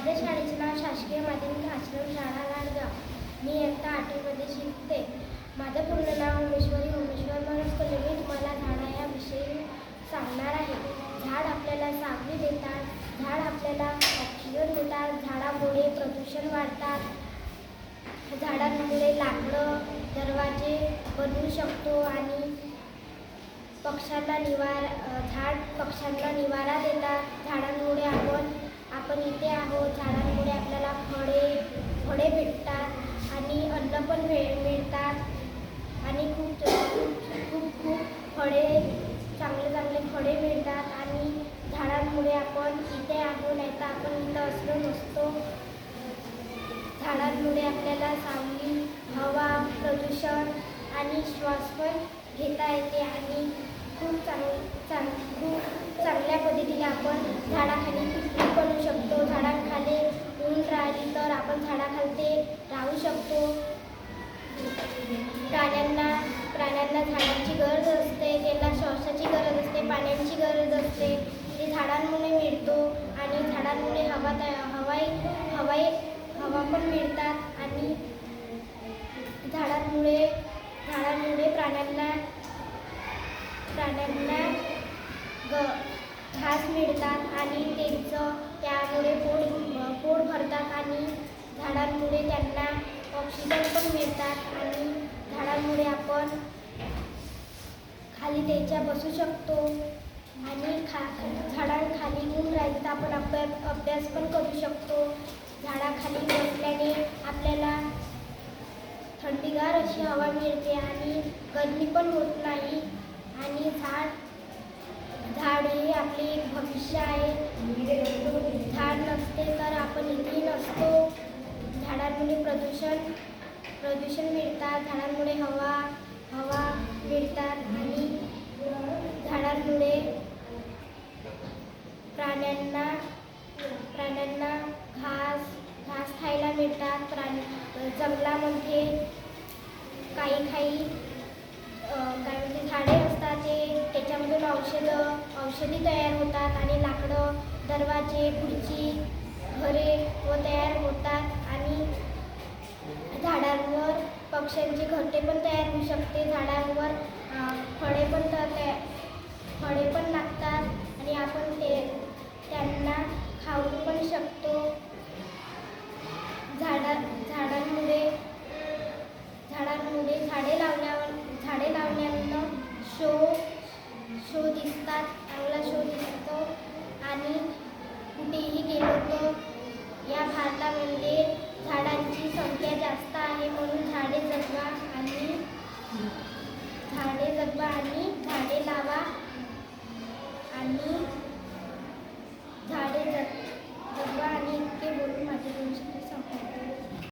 माझ्या शाळेचे नाव शासकीय माध्यमिक आश्रम शाळा लाडगाव मी इयत्ता आठवीमध्ये शिकते. माझं पूर्ण नाव उमेश्वरी उमेश्वर मनोज कोल्हे मी तुम्हाला झाडा याविषयी सांगणार आहे. झाड आपल्याला सावली देतात. झाड आपल्याला ऑक्सिजन देतात. झाडामुळे प्रदूषण वाढतात. झाडांमुळे लाकडं दरवाजे बनवू शकतो आणि पक्ष्यांना निवार झाड पक्ष्यांना निवारा देतात. झाडांमुळे आपण आपण इथे आहोत झाडांमुळे आपल्याला फळे फळे भेटतात आणि अन्न पण भे मिळतात. आणि खूप खूप खूप खूप फळे चांगले चांगले फळे मिळतात आणि झाडांमुळे आपण इथे आहो नाही तर आपण इथं असलो नसतो. झाडांमुळे आपल्याला चांगली हवा प्रदूषण आणि श्वास पण घेता येते आणि खूप चांग चांग खूप चांगल्या पद्धतीने आपण झाडाखाली पिकनिक करू शकतो. झाडाखाली ऊन राहिली तर आपण झाडाखालते राहू शकतो. प्राण्यांना प्राण्यांना झाडांची गरज असते. त्यांना श्वासाची गरज असते पाण्याची गरज असते. ते झाडांमुळे मिळतो आणि झाडांमुळे हवा तया हवाई हवाई हवा पण मिळतात आणि झाडांमुळे झाडांमुळे प्राण्यांना प्राण्यांना ग घास मिळतात आणि त्यांचं त्यामुळे पोट पोट भरतात आणि झाडांमुळे त्यांना ऑक्सिजन पण मिळतात आणि झाडांमुळे आपण खाली त्यांच्या बसू शकतो आणि खा झाडांखाली ऊन राहील तर आपण अभ्यास अभ्यास पण करू शकतो. झाडाखाली बसल्याने आपल्याला थंडीगार अशी हवा मिळते आणि गर्मी पण होत नाही. आणि झाड झाड हे आपले एक भविष्य आहे. झाड नसते तर आपण इथे नसतो. झाडांमुळे प्रदूषण प्रदूषण मिळतात. झाडांमुळे हवा हवा मिळतात आणि झाडांमुळे प्राण्यांना प्राण्यांना घास घास खायला मिळतात. प्राणी जंगलामध्ये काही काही औषधी तयार होतात आणि लाकडं दरवाजे खुर्ची घरे व तयार होतात आणि झाडांवर पक्ष्यांचे घरटे पण तयार होऊ शकते. झाडांवर फळे पण तया फळे पण लागतात आणि आपण ते त्यांना खाऊ पण शकतो. झाडा झाडांमुळे झाडांमुळे झाडे लावल्या पडले या भारतामध्ये झाडांची संख्या जास्त आहे म्हणून झाडे जगवा आणि